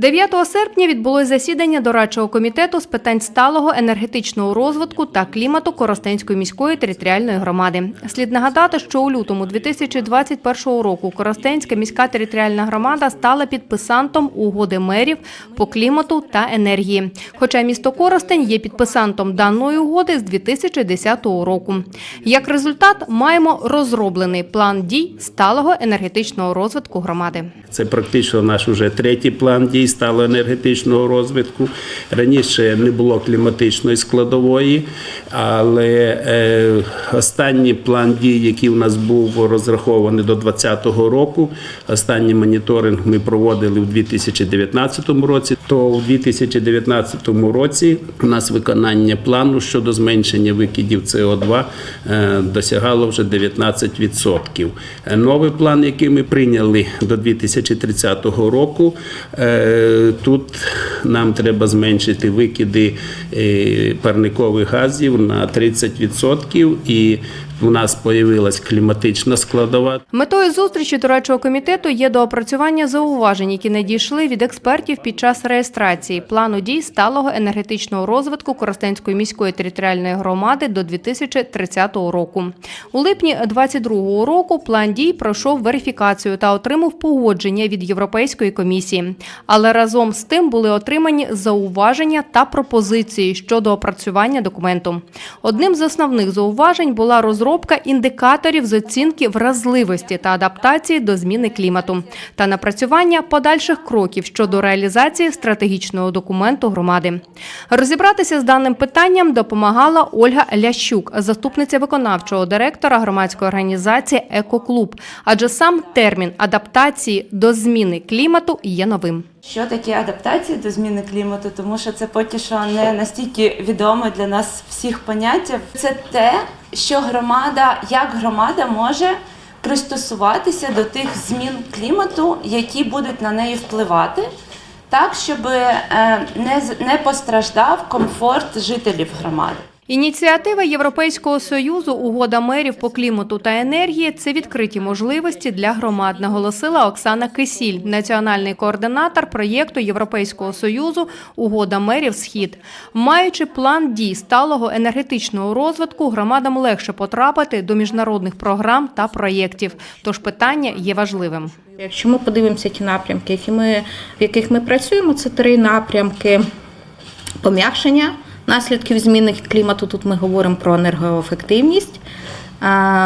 9 серпня відбулось засідання дорадчого комітету з питань сталого енергетичного розвитку та клімату Коростенської міської територіальної громади. Слід нагадати, що у лютому 2021 року Коростенська міська територіальна громада стала підписантом угоди мерів по клімату та енергії. Хоча місто Коростень є підписантом даної угоди з 2010 року. Як результат, маємо розроблений план дій сталого енергетичного розвитку громади. Це практично наш уже третій план дій сталого енергетичного розвитку. Раніше не було кліматичної складової, але е, останній план дій, який у нас був розрахований до 2020 року, останній моніторинг ми проводили у 2019 році. То у 2019 році у нас виконання плану щодо зменшення викидів СО2 е, досягало вже 19%. Е, Новий план, який ми прийняли до 2030 року, тут нам треба зменшити викиди е, парникових газів на 30% і у нас появилась кліматична складова. Метою зустрічі дорадчого комітету є доопрацювання зауважень, які надійшли від експертів під час реєстрації плану дій сталого енергетичного розвитку Коростенської міської територіальної громади до 2030 року. У липні 2022 року план дій пройшов верифікацію та отримав погодження від Європейської комісії. Але разом з тим були отримані зауваження та пропозиції щодо опрацювання документу. Одним з основних зауважень була розробка індикаторів з оцінки вразливості та адаптації до зміни клімату та напрацювання подальших кроків щодо реалізації стратегічного документу громади. Розібратися з даним питанням допомагала Ольга Лящук, заступниця виконавчого директора громадської організації Екоклуб, адже сам термін адаптації до зміни клімату є новим. Що таке адаптація до зміни клімату? Тому що це поки що не настільки відоме для нас всіх поняття. Це те, що громада, як громада може пристосуватися до тих змін клімату, які будуть на неї впливати, так щоб е, не, не постраждав комфорт жителів громади. Ініціатива Європейського союзу Угода мерів по клімату та енергії це відкриті можливості для громад, наголосила Оксана Кисіль, національний координатор проєкту Європейського союзу Угода мерів Схід. Маючи план дій сталого енергетичного розвитку, громадам легше потрапити до міжнародних програм та проєктів. Тож питання є важливим. Якщо ми подивимося ті напрямки, які ми, в яких ми працюємо, це три напрямки пом'якшення наслідків зміни клімату. Тут ми говоримо про енергоефективність,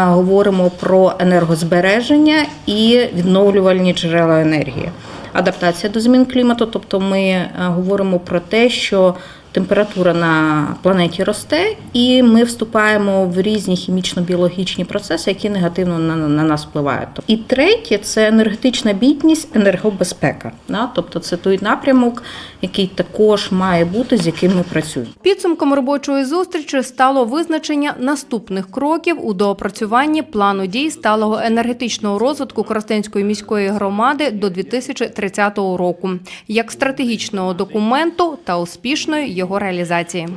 говоримо про енергозбереження і відновлювальні джерела енергії. Адаптація до змін клімату, тобто ми говоримо про те, що температура на планеті росте, і ми вступаємо в різні хімічно-біологічні процеси, які негативно на, на нас впливають. І третє це енергетична бідність, енергобезпека. Да? Тобто це той напрямок, який також має бути, з яким ми працюємо. Підсумком робочої зустрічі стало визначення наступних кроків у доопрацюванні плану дій сталого енергетичного розвитку Коростенської міської громади до 2030 року, як стратегічного документу та успішної його реалізації.